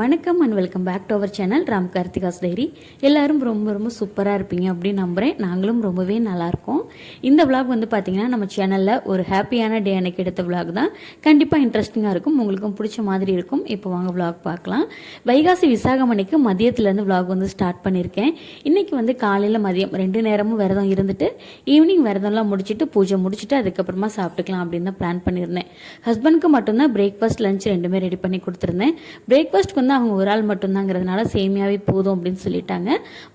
வணக்கம் and welcome back to our channel Ram Karthika's diary எல்லாரும் ரொம்ப ரொம்ப சூப்பராக இருப்பீங்க அப்படின்னு நம்புகிறேன் நாங்களும் ரொம்பவே நல்லாயிருக்கோம் இந்த விளாக் வந்து பார்த்தீங்கன்னா நம்ம சேனலில் ஒரு ஹாப்பியான டே அன்னைக்கு எடுத்த விளாக் தான். கண்டிப்பாக இன்ட்ரெஸ்டிங்காக இருக்கும். உங்களுக்கும் பிடிச்ச மாதிரி இருக்கும். இப்போ வாங்க விளாக் பார்க்கலாம். வைகாசி விசாகம் அன்னைக்கு மதியத்துலேருந்து விளாக் வந்து ஸ்டார்ட் பண்ணியிருக்கேன். இன்றைக்கி வந்து காலையில் மதியம் ரெண்டு நேரமும் விரதம் இருந்துட்டு ஈவினிங் விரதம்லாம் முடிச்சுட்டு பூஜை முடிச்சுட்டு அதுக்கப்புறமா சாப்பிட்டுக்கலாம் அப்படின்னு தான் பிளான் பண்ணியிருந்தேன். ஹஸ்பண்ட்க்கு மட்டும்தான் பிரேக்ஃபாஸ்ட் லஞ்ச் ரெண்டுமே ரெடி பண்ணி கொடுத்துருந்தேன். பிரேக்ஃபாஸ்ட்க்கு வந்து அவங்க ஒரு ஆள் மட்டும்தாங்கிறதுனால சேமியாவே போதும் அப்படின்னு சொல்லிட்டாங்க.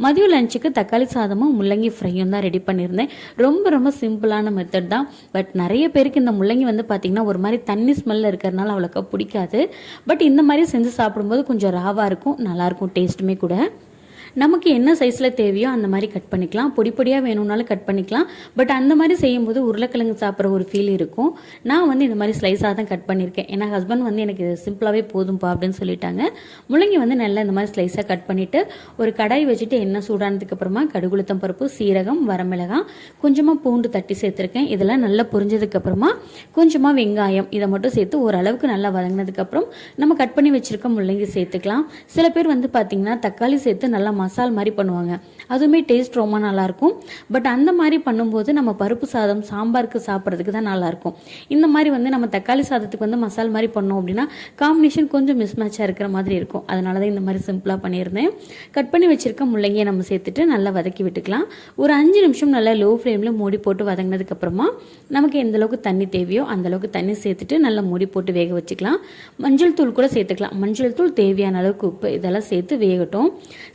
மதியம் லஞ்சுக்கு தக்காளி சாதமும் முள்ளங்கி ஃப்ரையும் தான் ரெடி பண்ணியிருந்தேன். ரொம்ப ரொம்ப சிம்பிளான மெத்தட் தான். பட் நிறைய பேருக்கு இந்த முள்ளங்கி வந்து பார்த்திங்கன்னா ஒரு மாதிரி தண்ணி ஸ்மெல்ல இருக்கிறதுனால அவ்வளோக்கா பிடிக்காது. பட் இந்த மாதிரி செஞ்சு சாப்பிடும்போது கொஞ்சம் ராவாக இருக்கும் நல்லாயிருக்கும் டேஸ்ட்டுமே கூட. நமக்கு என்ன சைஸில் தேவையோ அந்த மாதிரி கட் பண்ணிக்கலாம். பொடி பொடியாக வேணும்னாலும் கட் பண்ணிக்கலாம். பட் அந்த மாதிரி செய்யும்போது உருளைக்கிழங்கு சாப்பிட்ற ஒரு ஃபீல் இருக்கும். நான் வந்து இந்த மாதிரி ஸ்லைஸாக தான் கட் பண்ணியிருக்கேன். ஏன்னா ஹஸ்பண்ட் வந்து எனக்கு சிம்பிளாகவே போதும்ப்பா அப்படின்னு சொல்லிட்டாங்க. முள்ளங்கி வந்து நல்லா இந்த மாதிரி ஸ்லைஸாக கட் பண்ணிவிட்டு ஒரு கடாய் வச்சுட்டு எண்ணெய் சூடானதுக்கு அப்புறமா கடுகுளுத்தம் பருப்பு சீரகம் வரமிளகாய் கொஞ்சமாக பூண்டு தட்டி சேர்த்துருக்கேன். இதெல்லாம் நல்லா புரிஞ்சதுக்கப்புறமா கொஞ்சமாக வெங்காயம் இதை மட்டும் சேர்த்து ஓரளவுக்கு நல்லா வதங்கினதுக்கப்புறம் நம்ம கட் பண்ணி வச்சுருக்க முள்ளங்கி சேர்த்துக்கலாம். சில பேர் வந்து பார்த்தீங்கன்னா தக்காளி சேர்த்து நல்லா மசால் மாதிரி பண்ணுவாங்க. அதுவுமே டேஸ்ட் ரொம்ப நல்லாயிருக்கும். பட் அந்த மாதிரி பண்ணும்போது நம்ம பருப்பு சாதம் சாம்பாருக்கு சாப்பிட்றதுக்கு தான் நல்லாயிருக்கும். இந்த மாதிரி வந்து நம்ம தக்காளி சாதத்துக்கு வந்து மசால் மாதிரி பண்ணோம் அப்படின்னா காம்பினேஷன் கொஞ்சம் மிஸ் மேட்சாக இருக்கிற மாதிரி இருக்கும். அதனால தான் இந்த மாதிரி சிம்பிளாக பண்ணியிருந்தேன். கட் பண்ணி வச்சிருக்க முள்ளங்கியை நம்ம சேர்த்துட்டு நல்லா வதக்கி விட்டுக்கலாம். ஒரு அஞ்சு நிமிஷம் நல்லா லோ ஃப்ளேமில் மூடி போட்டு வதங்கினதுக்கப்புறமா நமக்கு எந்த அளவுக்கு தண்ணி தேவையோ அந்த அளவுக்கு தண்ணி சேர்த்துட்டு நல்லா மூடி போட்டு வேக வச்சுக்கலாம். மஞ்சள் தூள் கூட சேர்த்துக்கலாம். மஞ்சள் தூள் தேவையான அளவுக்கு உப்பு இதெல்லாம் சேர்த்து வேகட்டும்.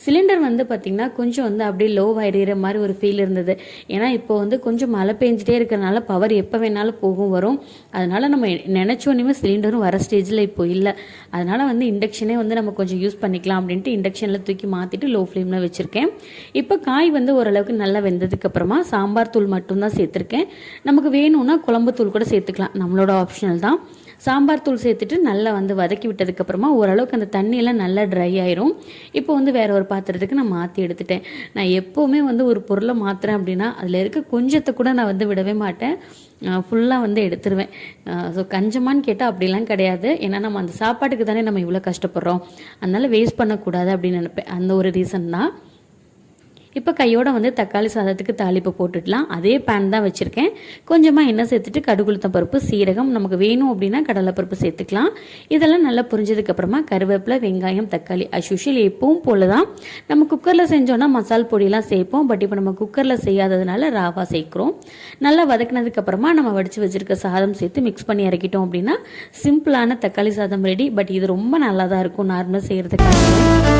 சிலிண்டர் வந்து பார்த்திங்கன்னா கொஞ்சம் வந்து அப்படியே லோ ஆகிடுகிற மாதிரி ஒரு ஃபீல் இருந்தது. ஏன்னா இப்போ வந்து கொஞ்சம் மழை பெஞ்சிட்டே இருக்கிறனால பவர் எப்போ வேணாலும் போகும் வரும். அதனால் நம்ம நினச்சோன்னே சிலிண்டரும் வர ஸ்டேஜில் இப்போ இல்லை. அதனால் வந்து இண்டக்ஷனே வந்து நம்ம கொஞ்சம் யூஸ் பண்ணிக்கலாம் அப்படின்ட்டு இண்டக்ஷனில் தூக்கி மாற்றிட்டு லோ ஃப்ளேமில் வச்சுருக்கேன். இப்போ காய் வந்து ஓரளவுக்கு நல்லா வெந்ததுக்கப்புறமா சாம்பார் தூள் மட்டும்தான் சேர்த்துருக்கேன். நமக்கு வேணும்னா குழம்பு தூள் கூட சேர்த்துக்கலாம். நம்மளோட ஆப்ஷனல் தான். சாம்பார் தூள் சேர்த்துட்டு நல்லா வந்து வதக்கி விட்டதுக்கப்புறமா ஓரளவுக்கு அந்த தண்ணியெல்லாம் நல்லா ட்ரை ஆயிரும். இப்போ வந்து வேற ஒரு பாத்திரத்துக்கு நான் மாற்றி எடுத்துட்டேன். நான் எப்போவுமே வந்து ஒரு பொருளை மாற்றுறேன் அப்படின்னா அதில் இருக்க கொஞ்சத்தை கூட நான் வந்து விடவே மாட்டேன். ஃபுல்லாக வந்து எடுத்துருவேன். ஸோ கஞ்சமான்னு கேட்டால் அப்படிலாம் கிடையாது. ஏன்னா நம்ம அந்த சாப்பாட்டுக்கு தானே நம்ம இவ்வளோ கஷ்டப்படுறோம். அதனால வேஸ்ட் பண்ணக்கூடாது அப்படின்னு நினைப்பேன். அந்த ஒரு ரீசன் தான். இப்போ கையோட வந்து தக்காளி சாதத்துக்கு தாளிப்பு போட்டுடலாம். அதே பேன் தான் வச்சுருக்கேன். கொஞ்சமாக எண்ணெய் சேர்த்துட்டு கடுகுளுத்தம் பருப்பு சீரகம் நமக்கு வேணும் அப்படின்னா கடலைப்பருப்பு சேர்த்துக்கலாம். இதெல்லாம் நல்லா புரிஞ்சதுக்கப்புறமா கருவேப்பிலை வெங்காயம் தக்காளி அசுஷில் எப்பவும் போல தான் நம்ம குக்கரில் செஞ்சோன்னா மசால் பொடியெல்லாம் சேர்ப்போம். பட் இப்போ நம்ம குக்கரில் செய்யாததுனால ராவா சேர்க்குறோம். நல்லா வதக்குனதுக்கப்புறமா நம்ம வடித்து வச்சுருக்க சாதம் சேர்த்து மிக்ஸ் பண்ணி இறக்கிட்டோம் அப்படின்னா சிம்பிளான தக்காளி சாதம் ரெடி பட் இது ரொம்ப நல்லா தான் இருக்கும் நார்மலாக செய்கிறதுக்காக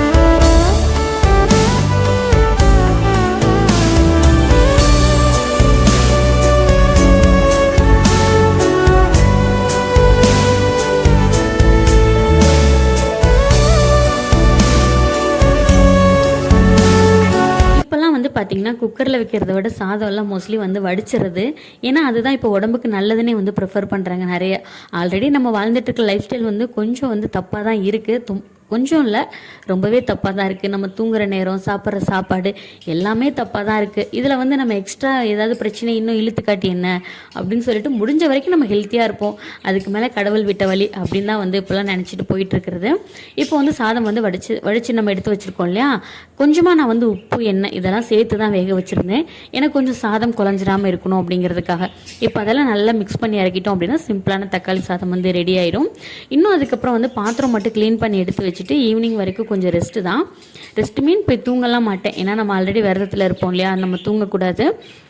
பார்த்தீங்கன்னா குக்கரில் வைக்கிறத விட சாதம்லாம் மோஸ்ட்லி வந்து வடிச்சிருது ஏன்னா அதுதான் இப்போ உடம்புக்கு நல்லதுன்னே வந்து ப்ரிஃபர் பண்ணுறாங்க நிறைய. ஆல்ரெடி நம்ம வாழ்ந்துட்டு இருக்க லைஃப் ஸ்டைல் வந்து கொஞ்சம் வந்து தப்பாக தான் இருக்குது கொஞ்சம் இல்லை ரொம்பவே தப்பாக தான் இருக்குது நம்ம தூங்குற நேரம் சாப்பிட்ற சாப்பாடு எல்லாமே தப்பாக தான் இருக்குது இதில் வந்து நம்ம எக்ஸ்ட்ரா ஏதாவது பிரச்சனை இன்னும் இழுத்து காட்டி என்ன அப்படின்னு சொல்லிட்டு முடிஞ்ச வரைக்கும் நம்ம ஹெல்த்தியாக இருப்போம். அதுக்கு மேலே கடவுள் விட்ட வழி அப்படின்னு தான் வந்து இப்போலாம் நினச்சிட்டு போயிட்டு இருக்கிறது. இப்போ வந்து சாதம் வந்து வடிச்சு வடித்து நம்ம எடுத்து வச்சுருக்கோம் இல்லையா? கொஞ்சமாக நான் வந்து உப்பு எண்ணெய் இதெல்லாம் சேர்த்து தான் வேக வச்சுருந்தேன். எனக்கு கொஞ்சம் சாதம் குழஞ்சிடாமல் இருக்கணும் அப்படிங்கிறதுக்காக. இப்போ அதெல்லாம் நல்லா மிக்ஸ் பண்ணி இறக்கிட்டோம் அப்படின்னா சிம்பிளான தக்காளி சாதம் வந்து ரெடி ஆயிடும் இன்னும் அதுக்கப்புறம் வந்து பாத்திரம் மட்டும் க்ளீன் பண்ணி எடுத்து வச்சு வச்சுட்டு ஈவினிங் வரைக்கும் கொஞ்சம் ரெஸ்ட்டு தான். ரெஸ்ட் மீன் போய் தூங்கலாம் மாட்டேன். ஏன்னா நம்ம ஆல்ரெடி விரதத்தில் இருப்போம் இல்லையா? நம்ம தூங்கக்கூடாது.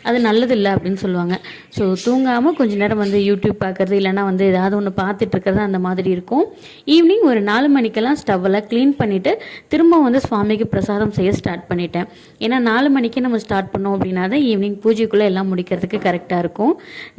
அது நல்லது இல்லை அப்படின்னு சொல்லுவாங்க. ஸோ தூங்காமல் கொஞ்ச நேரம் வந்து யூடியூப் பார்க்குறது இல்லைனா வந்து ஏதாவது ஒன்று பார்த்துட்டு இருக்கிறது அந்த மாதிரி இருக்கும். ஈவினிங் ஒரு நாலு மணிக்கெல்லாம் ஸ்டவ்வெல்லாம் க்ளீன் பண்ணிவிட்டு திரும்ப வந்து சுவாமிக்கு பிரசாதம் செய்ய ஸ்டார்ட் பண்ணிட்டேன். ஏன்னா நாலு மணிக்கே நம்ம ஸ்டார்ட் பண்ணோம் அப்படின்னா தான் ஈவினிங் பூஜைக்குள்ளே எல்லாம் முடிக்கிறதுக்கு கரெக்டாக இருக்கும்.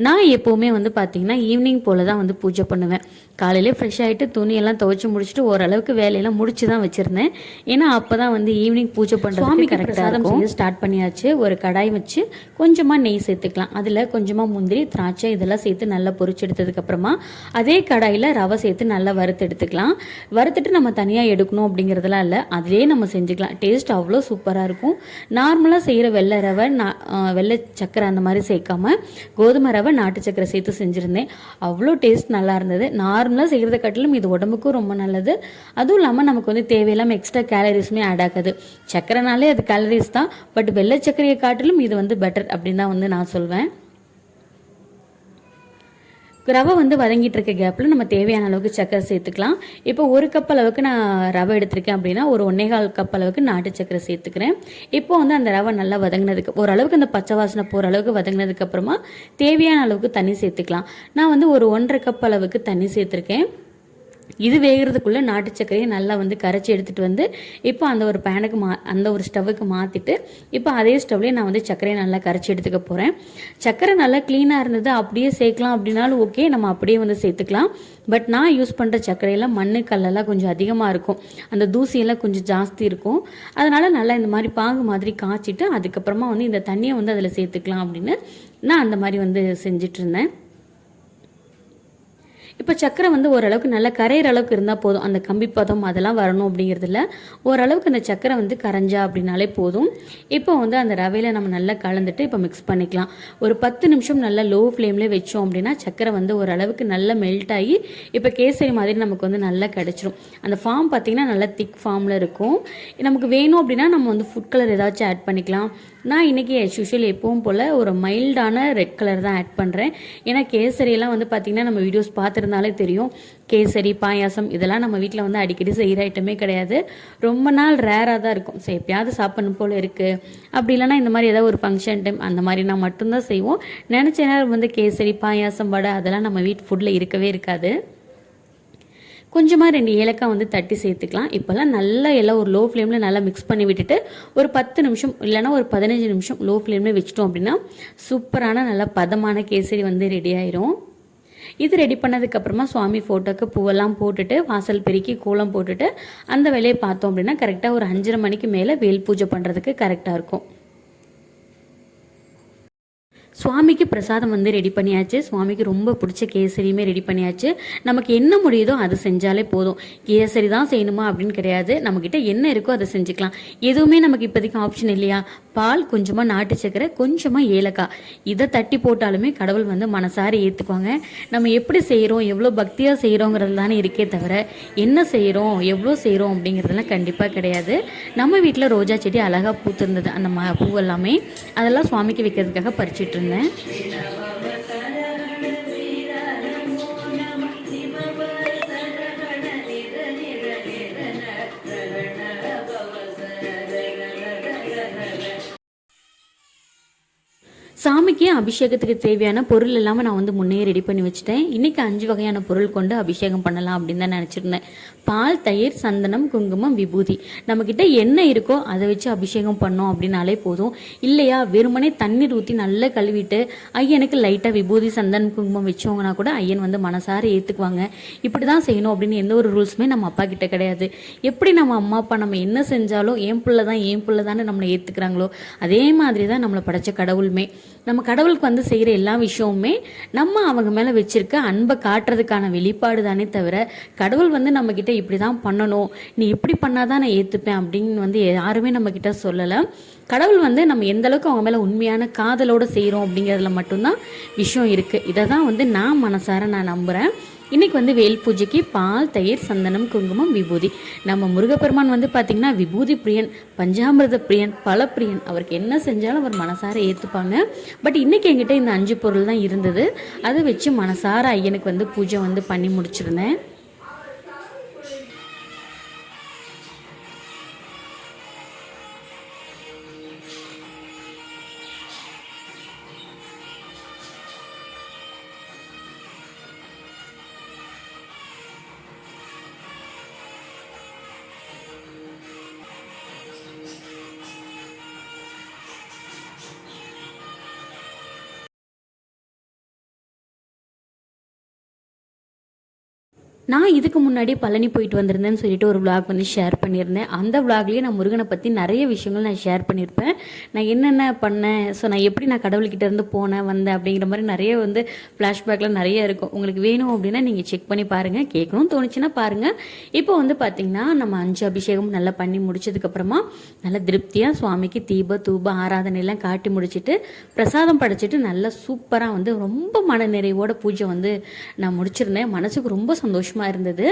நான் எப்போவுமே வந்து பார்த்தீங்கன்னா ஈவினிங் போல் தான் வந்து பூஜை பண்ணுவேன். காலையிலே ஃப்ரெஷ் ஆகிட்டு துணியெல்லாம் துவைச்சி முடிச்சுட்டு ஓரளவுக்கு வேலை வேலையெல்லாம் முடிச்சு தான் வச்சுருந்தேன். ஏன்னா அப்போ தான் வந்து ஈவினிங் பூஜை பண்ணுறது கரெக்டாக இருக்கும். ஸ்டார்ட் பண்ணியாச்சு. ஒரு கடாய் வச்சு கொஞ்சமாக நெய் சேர்த்துக்கலாம். அதில் கொஞ்சமாக முந்திரி திராட்சை இதெல்லாம் சேர்த்து நல்லா பொரிச்சு எடுத்ததுக்கப்புறமா அதே கடாயில் ரவை சேர்த்து நல்லா வறுத்து எடுத்துக்கலாம். வறுத்துட்டு நம்ம தனியாக எடுக்கணும் அப்படிங்கிறதுலாம் இல்லை. அதிலே நம்ம செஞ்சுக்கலாம். டேஸ்ட் அவ்வளோ சூப்பராக இருக்கும். நார்மலாக செய்கிற வெள்ளை ரவை வெள்ளை சக்கரை அந்த மாதிரி சேர்க்காம கோதுமை ரவை நாட்டு சக்கரை சேர்த்து செஞ்சுருந்தேன். அவ்வளோ டேஸ்ட் நல்லா இருந்தது. நார்மலாக செய்கிறத காட்டிலும் இது உடம்புக்கும் ரொம்ப நல்லது. அதுவும் இல்லாமல் நமக்கு வந்து தேவையில்லாமல் எக்ஸ்ட்ரா கேலரிஸுமே ஆட் ஆகாது. சக்கரைனாலே அது கேலரிஸ் தான். பட் வெள்ளை சர்க்கரையை காட்டிலும் இது வந்து பெட்டர் அப்படின்னு தான் வந்து நான் சொல்வேன். ரவை வந்து வதங்கிட்டு இருக்க கேப்பில் நம்ம தேவையான அளவுக்கு சக்கரை சேர்த்துக்கலாம். இப்போ ஒரு கப் அளவுக்கு நான் ரவை எடுத்திருக்கேன் அப்படின்னா ஒரு ஒன்னேகால் கப் அளவுக்கு நாட்டு சக்கரை சேர்த்துக்கிறேன். இப்போ வந்து அந்த ரவை நல்லா வதங்கினதுக்கு ஓரளவுக்கு அந்த பச்சை வாசனை போகிற அளவுக்கு வதங்கினதுக்கு அப்புறமா தேவையான அளவுக்கு தண்ணி சேர்த்துக்கலாம். நான் வந்து ஒரு ஒன்றரை கப் அளவுக்கு தண்ணி சேர்த்துருக்கேன். இது வேகிறதுக்குள்ளே நாட்டு சர்க்கரையை நல்லா வந்து கரைச்சி எடுத்துகிட்டு வந்து இப்போ அந்த ஒரு பேனுக்கு மா அந்த ஒரு ஸ்டவ்வுக்கு மாற்றிட்டு இப்போ அதே ஸ்டவ்லேயே நான் வந்து சர்க்கரையை நல்லா கரைச்சி எடுத்துக்க போகிறேன் சர்க்கரை நல்லா க்ளீனாக இருந்தது அப்படியே சேர்க்கலாம் அப்படின்னாலும் ஓகே நம்ம அப்படியே வந்து சேர்த்துக்கலாம். பட் நான் யூஸ் பண்ணுற சர்க்கரையெல்லாம் மண்ணு கல்லெல்லாம் கொஞ்சம் அதிகமாக இருக்கும். அந்த தூசியெல்லாம் கொஞ்சம் ஜாஸ்தி இருக்கும். அதனால் நல்லா இந்த மாதிரி பாகு மாதிரி காய்ச்சிட்டு அதுக்கப்புறமா வந்து இந்த தண்ணியை வந்து அதில் சேர்த்துக்கலாம் அப்படின்னு நான் அந்த மாதிரி வந்து செஞ்சிட்ருந்தேன் இப்போ சக்கரை வந்து ஓரளவுக்கு நல்லா கரையிற அளவுக்கு இருந்தால் போதும். அந்த கம்பி பதம் அதெல்லாம் வரணும் அப்படிங்கிறது ஓரளவுக்கு அந்த சக்கரை வந்து கரைஞ்சா அப்படின்னாலே போதும். இப்போ வந்து அந்த ரவையில் நம்ம நல்லா கலந்துட்டு இப்போ மிக்ஸ் பண்ணிக்கலாம். ஒரு பத்து நிமிஷம் நல்லா லோ ஃப்ளேமில் வச்சோம் அப்படின்னா சக்கரை வந்து ஓரளவுக்கு நல்லா மெல்ட் ஆகி இப்போ கேசரி மாதிரி நமக்கு வந்து நல்லா கிடச்சிரும். அந்த ஃபார்ம் பார்த்திங்கன்னா நல்லா திக் ஃபார்மில் இருக்கும். நமக்கு வேணும் அப்படின்னா நம்ம வந்து ஃபுட் கலர் ஏதாச்சும் ஆட் பண்ணிக்கலாம். நான் இன்றைக்கி ஆஸ் யூஷுவல் எப்பவும் போல் ஒரு மைல்டான ரெட் கலர் தான் ஆட் பண்ணுறேன் ஏன்னா கேசரியெல்லாம் வந்து பார்த்திங்கன்னா நம்ம வீடியோஸ் பார்த்துருந்தாலே தெரியும். கேசரி பாயாசம் இதெல்லாம் நம்ம வீட்டில் வந்து அடிக்கடி செய்கிற ஐட்டமே கிடையாது. ரொம்ப நாள் ரேராக தான் இருக்கும். சரி எப்பயாவது சாப்பிடணும் போல் இருக்குது அப்படி இல்லைன்னா இந்த மாதிரி ஏதாவது ஒரு ஃபங்க்ஷன் டைம் அந்த மாதிரி நான் மட்டும்தான் செய்வோம். நினச்ச நேரம் வந்து கேசரி பாயாசம் வடை அதெல்லாம் நம்ம வீட்டு ஃபுட்டில் இருக்கவே இருக்காது. கொஞ்சமாக ரெண்டு ஏலக்காய் வந்து தட்டி சேர்த்துக்கலாம். இப்போல்லாம் நல்லா எல்லாம் ஒரு லோ ஃப்ளேமில் நல்லா மிக்ஸ் பண்ணி விட்டுட்டு ஒரு பத்து நிமிஷம் இல்லைன்னா ஒரு பதினஞ்சு நிமிஷம் லோ ஃப்ளேமில் வச்சிட்டோம் அப்படின்னா சூப்பரான நல்லா பதமான கேசரி வந்து ரெடி ஆயிரும். இது ரெடி பண்ணதுக்கப்புறமா சுவாமி ஃபோட்டோக்கு பூவெல்லாம் போட்டுட்டு வாசல் பெருக்கி கோலம் போட்டுட்டு அந்த வேலையை பார்த்தோம் அப்படின்னா கரெக்டாக ஒரு அஞ்சரை மணிக்கு மேலே வேல் பூஜை பண்ணுறதுக்கு கரெக்டாக இருக்கும். சுவாமிக்கு பிரசாதம் வந்து ரெடி பண்ணியாச்சு. சுவாமிக்கு ரொம்ப பிடிச்ச கேசரியுமே ரெடி பண்ணியாச்சு. நமக்கு என்ன முடியுதோ அது செஞ்சாலே போதும். கேசரி தான் செய்யணுமா அப்படின்னு கிடையாது. நம்மக்கிட்ட என்ன இருக்கோ அதை செஞ்சுக்கலாம். எதுவுமே நமக்கு இப்போதைக்கு ஆப்ஷன் இல்லையா? பால் கொஞ்சமாக நாட்டு சக்கரை கொஞ்சமாக ஏலக்காய். இதை தட்டி போட்டாலுமே கடவுள் வந்து மனசார ஏற்றுக்குவாங்க நம்ம எப்படி செய்கிறோம் எவ்வளோ பக்தியாக செய்கிறோங்கிறது தானே இருக்கே தவிர என்ன செய்கிறோம் எவ்வளோ செய்கிறோம் அப்படிங்கிறதெல்லாம் கண்டிப்பாக கிடையாது. நம்ம வீட்டில் ரோஜா செடி அழகாக பூத்திருந்தது. அந்த ம பூ எல்லாமே அதெல்லாம் சுவாமிக்கு வைக்கிறதுக்காக பறிச்சிட்டு இருந்தேன் വന്നേ சாமிக்கு அபிஷேகத்துக்கு தேவையான பொருள் எல்லாமே நான் வந்து முன்னே ரெடி பண்ணி வச்சுட்டேன். இன்னைக்கு அஞ்சு வகையான பொருள் கொண்டு அபிஷேகம் பண்ணலாம் அப்படின்னு தான் நினச்சிருந்தேன். பால் தயிர் சந்தனம் குங்குமம் விபூதி. நம்மக்கிட்ட என்ன இருக்கோ அதை வச்சு அபிஷேகம் பண்ணோம் அப்படின்னாலே போதும். இல்லையா? வெறுமனே தண்ணீர் ஊற்றி நல்லா கழுவிட்டு ஐயனுக்கு லைட்டாக விபூதி சந்தனம் குங்குமம் வச்சோங்கன்னா கூட ஐயன் வந்து மனசார ஏற்றுக்குவாங்க இப்படி தான் செய்யணும் அப்படின்னு எந்த ஒரு ரூல்ஸுமே நம்ம அப்பா கிட்ட கிடையாது. எப்படி நம்ம அம்மா அப்பா நம்ம என்ன செஞ்சாலும் என் பிள்ளை தான் என் பிள்ளை தானே நம்மளை ஏற்றுக்கிறாங்களோ அதே மாதிரி தான் நம்மளை படைச்ச கடவுளுமே. நம்ம கடவுளுக்கு வந்து செய்கிற எல்லா விஷயமுமே நம்ம அவங்க மேலே வச்சிருக்க அன்பை காட்டுறதுக்கான வெளிப்பாடு தானே தவிர கடவுள் வந்து நம்மக்கிட்ட இப்படி தான் பண்ணணும் நீ இப்படி பண்ணால் தான் நான் ஏற்றுப்பேன் அப்படின்னு வந்து யாருமே நம்மக்கிட்ட சொல்லலை. கடவுள் வந்து நம்ம எந்த அளவுக்கு அவங்க மேலே உண்மையான காதலோடு செய்கிறோம் அப்படிங்கிறதுல மட்டும்தான் விஷயம் இருக்குது இதை தான் வந்து நான் மனசார நான் நம்புகிறேன் இன்றைக்கி வந்து வேல் பூஜைக்கு பால் தயிர் சந்தனம் குங்குமம் விபூதி. நம்ம முருகப்பெருமான் வந்து பார்த்திங்கன்னா விபூதி பிரியன் பஞ்சாமிரத பிரியன் பலப்பிரியன் அவருக்கு என்ன செஞ்சாலும் அவர் மனசார ஏற்றுப்பாங்க பட் இன்றைக்கி என்கிட்ட இந்த அஞ்சு பொருள் தான் இருந்தது. அதை வச்சு மனசார ஐயனுக்கு வந்து பூஜை வந்து பண்ணி முடிச்சிருந்தேன். நான் இதுக்கு முன்னாடி பழனி போயிட்டு வந்திருந்தேன்னு சொல்லிட்டு ஒரு விளாக் வந்து ஷேர் பண்ணியிருந்தேன். அந்த விளாக்லேயே நான் முருகனை பற்றி நிறைய விஷயங்கள் நான் ஷேர் பண்ணியிருப்பேன். நான் என்னென்ன பண்ணேன்? ஸோ நான் எப்படி நான் கடவுள்கிட்ட இருந்து போனேன் வந்தேன் அப்படிங்கிற மாதிரி நிறைய வந்து ஃப்ளாஷ்பேக்கில் நிறைய இருக்கும். உங்களுக்கு வேணும் அப்படின்னா நீங்கள் செக் பண்ணி பாருங்கள் கேட்கணும்னு தோணுச்சுன்னா பாருங்கள் இப்போ வந்து பார்த்தீங்கன்னா நம்ம அஞ்சு அபிஷேகம் நல்லா பண்ணி முடிச்சதுக்கப்புறமா நல்லா திருப்தியாக சுவாமிக்கு தீப தூப ஆராதனையெல்லாம் காட்டி முடிச்சிட்டு பிரசாதம் படைச்சிட்டு நல்லா சூப்பராக வந்து ரொம்ப மன நிறைவோட பூஜை வந்து நான் முடிச்சிருந்தேன். மனசுக்கு ரொம்ப சந்தோஷமாக சந்தோஷமா இருந்தது.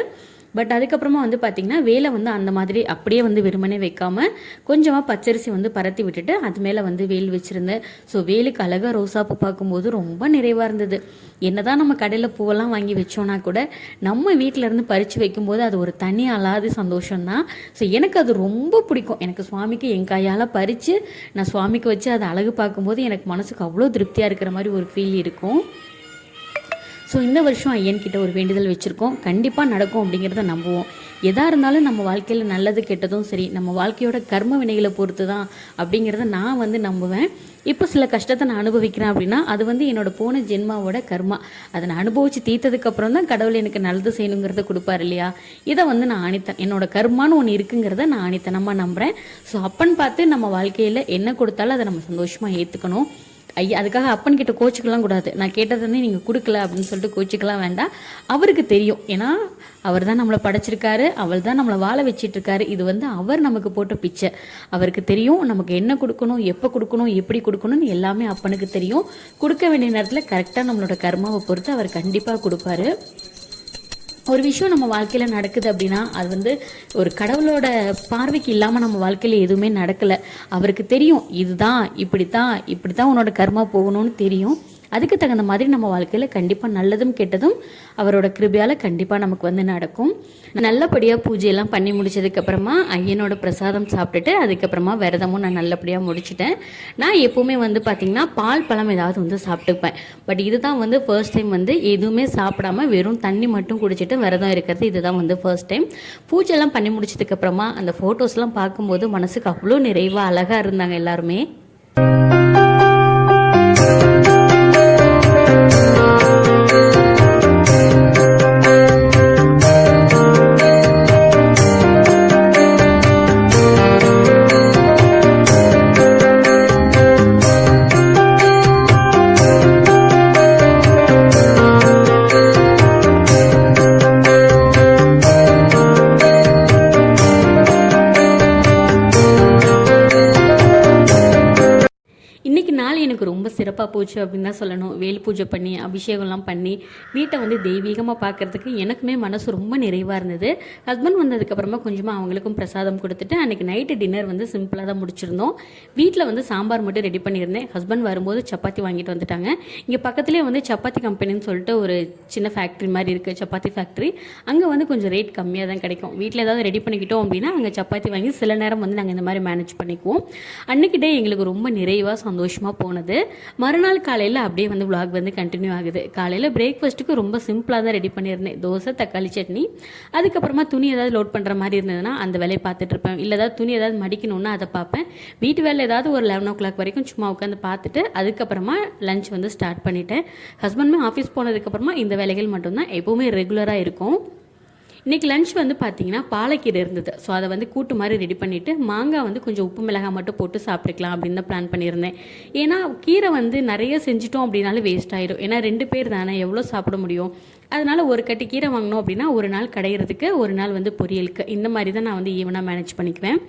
பட் அதுக்கப்புறமா வந்து பார்த்தீங்கன்னா வேலை வந்து அந்த மாதிரி அப்படியே வந்து வெறுமனே வைக்காம கொஞ்சமாக பச்சரிசி வந்து பரத்தி விட்டுட்டு அது மேலே வந்து வேல் வச்சுருந்தேன். ஸோ வேலுக்கு அழகாக ரோசாப்பூ பார்க்கும்போது ரொம்ப நிறைவாக இருந்தது. என்னதான் நம்ம கடையில் பூவெல்லாம் வாங்கி வச்சோன்னா கூட நம்ம வீட்டிலேருந்து பறித்து வைக்கும்போது அது ஒரு தனி அல்லாத சந்தோஷம்தான் ஸோ எனக்கு அது ரொம்ப பிடிக்கும். எனக்கு சுவாமிக்கு என் கையால் பறித்து நான் சுவாமிக்கு வச்சு அதை அழகு பார்க்கும்போது எனக்கு மனசுக்கு அவ்வளோ திருப்தியாக இருக்கிற மாதிரி ஒரு ஃபீல் இருக்கும். ஸோ இந்த வருஷம் ஐயன்கிட்ட ஒரு வேண்டுதல் வச்சுருக்கோம். கண்டிப்பாக நடக்கும் அப்படிங்கிறத நம்புவோம். எதாக இருந்தாலும் நம்ம வாழ்க்கையில் நல்லது கெட்டதும் சரி நம்ம வாழ்க்கையோட கர்ம வினைகளை பொறுத்து தான் அப்படிங்கிறத நான் வந்து நம்புவேன். இப்போ சில கஷ்டத்தை நான் அனுபவிக்கிறேன் அப்படின்னா அது வந்து என்னோட போன ஜென்மாவோட கர்மா. அதை நான் அனுபவித்து தீர்த்ததுக்கப்புறம் தான் கடவுள் எனக்கு நல்லது செய்யணுங்கிறத கொடுப்பாரு இல்லையா? இதை வந்து நான் ஆணித்தன். என்னோட கர்மான்னு ஒன்று இருக்குங்கிறத நான் ஆணித்தனமாக நம்புகிறேன் ஸோ அப்பன்னு பார்த்து நம்ம வாழ்க்கையில் என்ன கொடுத்தாலும் அதை நம்ம சந்தோஷமாக ஏற்றுக்கணும் ஐயா அதுக்காக அப்பன் கிட்ட கோச்சிக்கலாம் கூடாது. நான் கேட்டது வந்து நீங்கள் கொடுக்கல அப்படின்னு சொல்லிட்டு கோச்சிக்கலாம் வேண்டாம். அவருக்கு தெரியும். ஏன்னா அவர் தான் நம்மளை படைச்சிருக்காரு. அவர் தான் நம்மளை வாழ வச்சிட்ருக்காரு. இது வந்து அவர் நமக்கு போட்ட பிச்சை. அவருக்கு தெரியும் நமக்கு என்ன கொடுக்கணும் எப்போ கொடுக்கணும் எப்படி கொடுக்கணும்னு எல்லாமே அப்பனுக்கு தெரியும். கொடுக்க வேண்டிய நேரத்தில் கரெக்டாக நம்மளோட கர்மாவை பொறுத்து அவர் கண்டிப்பாக கொடுப்பாரு. ஒரு விஷயம் நம்ம வாழ்க்கையில் நடக்குது அப்படின்னா அது வந்து ஒரு கடவுளோட பார்வைக்கு இல்லாமல் நம்ம வாழ்க்கையில் எதுவுமே நடக்கலை. அவருக்கு தெரியும் இதுதான் இப்படி தான் இப்படி தான் உன்னோட கர்மா போகணும்னு தெரியும். அதுக்கு தகுந்த மாதிரி நம்ம வாழ்க்கையில் கண்டிப்பாக நல்லதும் கெட்டதும் அவரோட கிருபையால் கண்டிப்பாக நமக்கு வந்து நடக்கும். நல்லபடியாக பூஜையெல்லாம் பண்ணி முடிச்சதுக்கப்புறமா ஐயனோட பிரசாதம் சாப்பிட்டுட்டு அதுக்கப்புறமா விரதமும் நான் நல்லபடியாக முடிச்சிட்டேன். நான் எப்போவுமே வந்து பார்த்திங்கன்னா பால் பழம் ஏதாவது வந்து சாப்பிட்டுப்பேன். பட் இதுதான் வந்து ஃபர்ஸ்ட் டைம் வந்து எதுவுமே சாப்பிடாம வெறும் தண்ணி மட்டும் குடிச்சிட்டு விரதம் இருக்கிறது இதுதான் வந்து ஃபர்ஸ்ட் டைம் பூஜைலாம் பண்ணி முடிச்சதுக்கப்புறமா அந்த ஃபோட்டோஸ்லாம் பார்க்கும்போது மனசுக்கு அவ்வளோ நிறைவாக அழகாக இருந்தாங்க எல்லாருமே. சிறப்பாக போச்சு அப்படின்னு தான் சொல்லணும். வேல் பூஜை பண்ணி அபிஷேகம்லாம் பண்ணி வீட்டை வந்து தெய்வீகமாக பார்க்கறதுக்கு எனக்குமே மனசு ரொம்ப நிறைவாக இருந்தது. ஹஸ்பண்ட் வந்ததுக்கப்புறமா கொஞ்சமாக அவங்களுக்கும் பிரசாதம் கொடுத்துட்டு அன்னைக்கு நைட்டு டின்னர் வந்து சிம்பிளாக தான் முடிச்சிருந்தோம். வீட்டில் வந்து சாம்பார் மட்டும் ரெடி பண்ணியிருந்தேன். ஹஸ்பண்ட் வரும்போது சப்பாத்தி வாங்கிட்டு வந்துட்டாங்க. இங்கே பக்கத்துலேயே வந்து சப்பாத்தி கம்பெனின்னு சொல்லிட்டு ஒரு சின்ன ஃபேக்ட்ரி மாதிரி இருக்குது சப்பாத்தி ஃபேக்ட்ரி அங்கே வந்து கொஞ்சம் ரேட் கம்மியாக தான் கிடைக்கும். வீட்டில் ஏதாவது ரெடி பண்ணிக்கிட்டோம் அப்படின்னா அங்கே சப்பாத்தி வாங்கி சில நேரம் வந்து நாங்கள் இந்த மாதிரி மேனேஜ் பண்ணிக்குவோம். அன்னைக்கு டே எங்களுக்கு ரொம்ப நிறைவாக சந்தோஷமாக போனது. மறுநாள் காலையில் அப்படியே வந்து விளாக் வந்து கண்டினியூ ஆகுது. காலையில் பிரேக்ஃபாஸ்ட்டுக்கு ரொம்ப சிம்பிளாக தான் ரெடி பண்ணியிருந்தேன். தோசை தக்காளி சட்னி. அதுக்கப்புறமா துணி ஏதாவது லோட் பண்ணுற மாதிரி இருந்ததுன்னா அந்த வேலையை பார்த்துட்டு இருப்பேன். இல்லை ஏதாவது துணி ஏதாவது மடிக்கணும்னா அதை பார்ப்பேன். வீட்டு வேலை ஏதாவது ஒரு லெவன் ஓ கிளாக் வரைக்கும் சும்மா உட்காந்து பார்த்துட்டு அதுக்கப்புறமா லஞ்ச் வந்து ஸ்டார்ட் பண்ணிட்டேன். ஹஸ்பண்டுமே ஆஃபீஸ் போனதுக்கப்புறமா இந்த வேலைகள் மட்டும்தான். எப்போவுமே ரெகுலராக இருக்கும். இன்றைக்கி லஞ்ச் வந்து பார்த்தீங்கன்னா பாலக்கீரை இருந்தது. ஸோ அதை வந்து கூட்டு மாதிரி ரெடி பண்ணிவிட்டு மாங்காய் வந்து கொஞ்சம் உப்பு மிளகாய் மட்டும் போட்டு சாப்பிட்டுக்கலாம் அப்படின்னு தான் பிளான் பண்ணியிருந்தேன். ஏன்னா கீரை வந்து நிறைய செஞ்சிட்டோம் அப்படின்னாலும் வேஸ்ட் ஆயிடும். ஏன்னா ரெண்டு பேர் தானே எவ்வளோ சாப்பிட முடியும்? அதனால் ஒரு கட்டி கீரை வாங்கினோம் அப்படின்னா ஒரு நாள் கடையிறதுக்கு ஒரு நாள் வந்து பொரியலுக்கு. இந்த மாதிரி தான் நான் வந்து ஈவனாக மேனேஜ் பண்ணிக்குவேன்.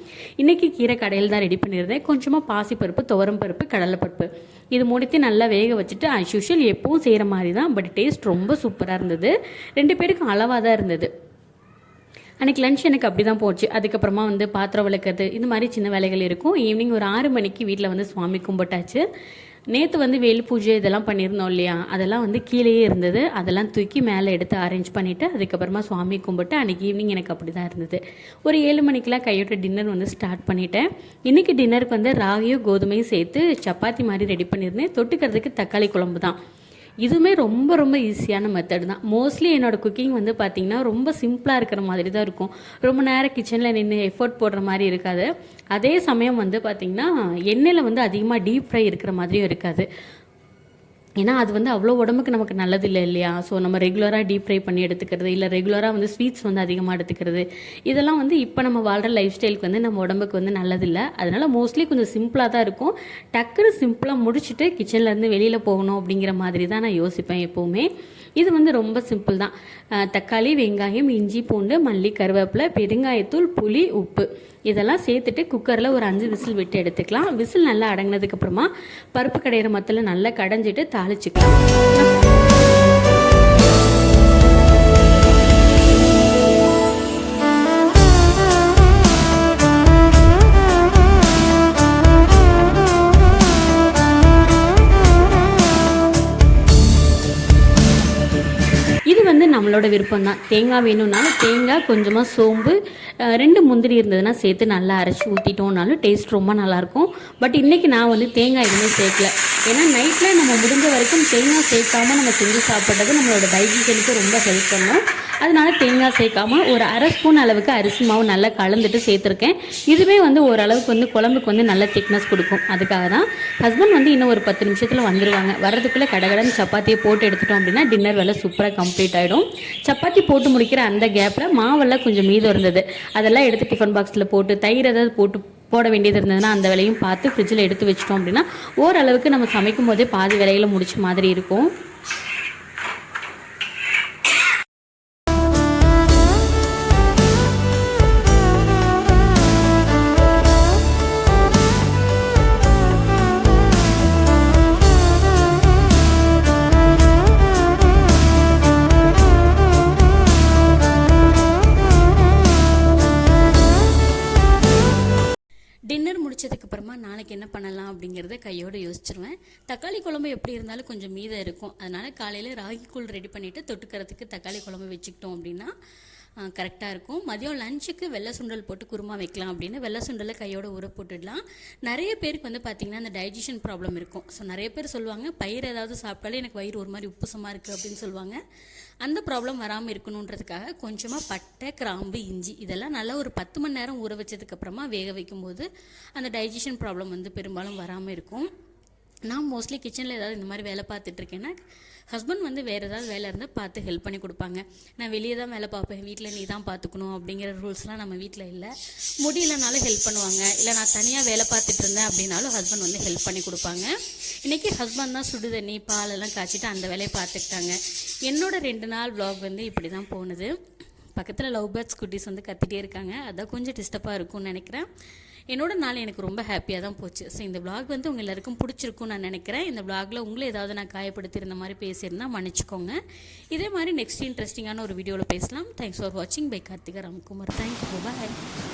இன்றைக்கி கீரை கடையில் தான் ரெடி பண்ணியிருந்தேன். கொஞ்சமாக பாசிப்பருப்பு துவரம் பருப்பு கடலைப்பருப்பு. இது முடித்து நல்லா வேக வச்சுட்டு அஸ் யூஷுவல் எப்பவும் செய்கிற மாதிரி தான். பட் டேஸ்ட் ரொம்ப சூப்பராக இருந்தது. ரெண்டு பேருக்கும் அளவாக தான் இருந்தது. அன்றைக்கி லன்ச் எனக்கு அப்படி தான் போச்சு. அதுக்கப்புறமா வந்து பாத்திரம் விளக்குறது இந்த மாதிரி சின்ன வேலைகள் இருக்கும். ஈவினிங் ஒரு ஆறு மணிக்கு வீட்டில் வந்து சுவாமி கும்பிட்டாச்சு. நேற்று வந்து வேலு பூஜை இதெல்லாம் பண்ணியிருந்தோம் இல்லையா? அதெல்லாம் வந்து கீழேயே இருந்தது. அதெல்லாம் தூக்கி மேலே எடுத்து அரேஞ்ச் பண்ணிவிட்டு அதுக்கப்புறமா சுவாமி கும்பிட்டு அன்றைக்கி ஈவினிங் எனக்கு அப்படி தான் இருந்தது. ஒரு ஏழு மணிக்கெலாம் கையோட டின்னர் வந்து ஸ்டார்ட் பண்ணிட்டேன். இன்றைக்கி டின்னருக்கு வந்து ராகியும் கோதுமையும் சேர்த்து சப்பாத்தி மாதிரி ரெடி பண்ணியிருந்தேன். தொட்டுக்கிறதுக்கு தக்காளி குழம்பு தான் இதுவுமே ரொம்ப ரொம்ப ஈஸியான மெத்தட் தான். மோஸ்ட்லி என்னோடய குக்கிங் வந்து பார்த்திங்கன்னா ரொம்ப சிம்பிளாக இருக்கிற மாதிரி தான் இருக்கும். ரொம்ப நேரம் கிச்சனில் நின்று எஃபோர்ட் போடுற மாதிரி இருக்காது. அதே சமயம் வந்து பார்த்திங்கன்னா எண்ணெயில் வந்து அதிகமாக டீப் ஃப்ரை இருக்கிற மாதிரியும் இருக்காது. ஏன்னா அது வந்து அவ்வளோ உடம்புக்கு நமக்கு நல்லது இல்லை இல்லையா? ஸோ நம்ம ரெகுலராக டீப் ஃப்ரை பண்ணி எடுத்துக்கிறது இல்லை ரெகுலராக வந்து ஸ்வீட்ஸ் வந்து அதிகமாக எடுத்துக்கிறது இதெல்லாம் வந்து இப்போ நம்ம வாழ்கிற லைஃப் ஸ்டைலுக்கு வந்து நம்ம உடம்புக்கு வந்து நல்லதில்லை. அதனால மோஸ்ட்லி கொஞ்சம் சிம்பிளாக தான் இருக்கும். டக்குன்னு சிம்பிளாக முடிச்சுட்டு கிச்சன்லேருந்து வெளியில் போகணும் அப்படிங்கிற மாதிரி தான் நான் யோசிப்பேன் எப்போவுமே. இது வந்து ரொம்ப சிம்பிள் தான். தக்காளி வெங்காயம் இஞ்சி பூண்டு மல்லி கருவேப்பிலை பெருங்காயத்தூள் புளி உப்பு. இதெல்லாம் சேர்த்துட்டு குக்கரில் ஒரு அஞ்சு விசில் விட்டு எடுத்துக்கலாம். விசில் நல்லா அடங்கினதுக்கப்புறமா பருப்பு கடையிற மத்தில் நல்லா கடைஞ்சிட்டு தாளிச்சுக்கலாம். வந்து விருப்பம் தான் தேங்காய் வேணும்னாலும் தேங்காய் கொஞ்சமாக சோம்பு ரெண்டு முந்திரி இருந்ததுன்னா சேர்த்து நல்லா அரைச்சி ஊற்றிட்டோம்னாலும் டேஸ்ட் ரொம்ப நல்லாயிருக்கும். பட் இன்றைக்கி நான் வந்து தேங்காய் எதுவுமே சேர்க்கல. ஏன்னா நைட்டில் நம்ம முடிஞ்ச வரைக்கும் தேங்காய் சேர்க்காம நம்ம செஞ்சு சாப்பிட்றது நம்மளோட டைஜஷனுக்கு ரொம்ப ஹெல்ப் பண்ணும். அதனால தேங்காய் சேர்க்காம ஒரு அரை ஸ்பூன் அளவுக்கு அரிசி மாவு நல்லா கலந்துட்டு சேர்த்துருக்கேன். இதுவே வந்து ஓரளவுக்கு வந்து குழம்புக்கு வந்து நல்ல திக்னஸ் கொடுக்கும். அதுக்காக தான். ஹஸ்பண்ட் வந்து இன்னும் ஒரு பத்து நிமிஷத்தில் வந்துருவாங்க. வர்றதுக்குள்ளே கடகடன்னு சப்பாத்தியை போட்டு எடுத்துட்டோம் அப்படின்னா டின்னர் வேலை சூப்பராக கம்ப்ளீட் ஆகிடும் சப்பாத்தி போட்டு முடிக்கிற அந்த கேப்பில் மாவெல்லாம் கொஞ்சம் மீதம் இருந்தது. அதெல்லாம் எடுத்து டிஃபன் பாக்ஸில் போட்டு தயிர் ஏதாவது போட்டு போட வேண்டியது இருந்ததுன்னா அந்த வேலையும் பார்த்து ஃப்ரிட்ஜில் எடுத்து வச்சிட்டோம் அப்படின்னா ஓரளவுக்கு நம்ம சமைக்கும் போதே பாதி விலையில் முடிச்ச மாதிரி இருக்கும். தக்காளி குழம்பு எப்படி இருந்தாலும் கொஞ்சம் மீதம் இருக்கும். அதனால் காலையில் ராகி கூழ் ரெடி பண்ணிவிட்டு தொட்டுக்கிறதுக்கு தக்காளி குழம்பு வச்சுக்கிட்டோம் அப்படின்னா கரெக்டாக இருக்கும். மதியம் லஞ்சுக்கு வெள்ளை சுண்டல் போட்டு குருமா வைக்கலாம் அப்படின்னு வெள்ளை சுண்டலை கையோட ஊற போட்டுடலாம். நிறைய பேருக்கு வந்து பார்த்திங்கன்னா அந்த டைஜஷன் ப்ராப்ளம் இருக்கும். ஸோ நிறைய பேர் சொல்லுவாங்க பயிர் ஏதாவது சாப்பிட்டாலே எனக்கு வயிறு ஒரு மாதிரி உப்புசமாக இருக்குது அப்படின்னு சொல்லுவாங்க. அந்த ப்ராப்ளம் வராமல் இருக்கணுன்றதுக்காக கொஞ்சமாக பட்டை கிராம்பு இஞ்சி இதெல்லாம் நல்லா ஒரு பத்து மணி நேரம் ஊற வச்சதுக்கப்புறமா வேக வைக்கும்போது அந்த டைஜஷன் ப்ராப்ளம் வந்து பெரும்பாலும் வராமல் இருக்கும். நான் மோஸ்ட்லி கிச்சனில் ஏதாவது இந்த மாதிரி வேலை பார்த்துட்டு இருக்கேன்னா ஹஸ்பண்ட் வந்து வேறு ஏதாவது வேலை இருந்தால் பார்த்து ஹெல்ப் பண்ணி கொடுப்பாங்க. நான் வெளியே தான் வேலை பார்ப்பேன். வீட்டில் நீ தான் பார்த்துக்கணும் அப்படிங்கிற ரூல்ஸ்லாம் நம்ம வீட்டில் இல்லை. முடியலனாலும் ஹெல்ப் பண்ணுவாங்க. இல்லை நான் தனியாக வேலை பார்த்துட்டு இருந்தேன் அப்படின்னாலும் ஹஸ்பண்ட் வந்து ஹெல்ப் பண்ணி கொடுப்பாங்க. இன்றைக்கி ஹஸ்பண்ட் தான் சுடு தண்ணி பால் எல்லாம் காய்ச்சிட்டு அந்த வேலையை பார்த்துக்கிட்டாங்க. என்னோடய ரெண்டு நாள் வ்ளாக் வந்து இப்படி தான் போனது. பக்கத்தில் லவ் பேர்ட்ஸ் குட்டீஸ் வந்து கத்திட்டே இருக்காங்க. அதான் கொஞ்சம் டிஸ்டர்பாக இருக்கும்னு நினைக்கிறேன். என்னோட நாள் எனக்கு ரொம்ப ஹாப்பியாக தான் போச்சு. ஸோ இந்த vlog வந்து உங்கள் எல்லாருக்கும் பிடிச்சிருக்கும்னு நான் நினைக்கிறேன். இந்த vlogல உங்களை ஏதாவது நான் காயப்படுத்தியிருந்த மாதிரி பேசியிருந்தா மன்னிச்சுக்கோங்க. இதே மாதிரி நெக்ஸ்ட் இன்ட்ரெஸ்டிங்கான ஒரு வீடியோவில் பேசலாம். தேங்க்ஸ் ஃபார் வாட்சிங் bye Karthika Ramkumar thank you bye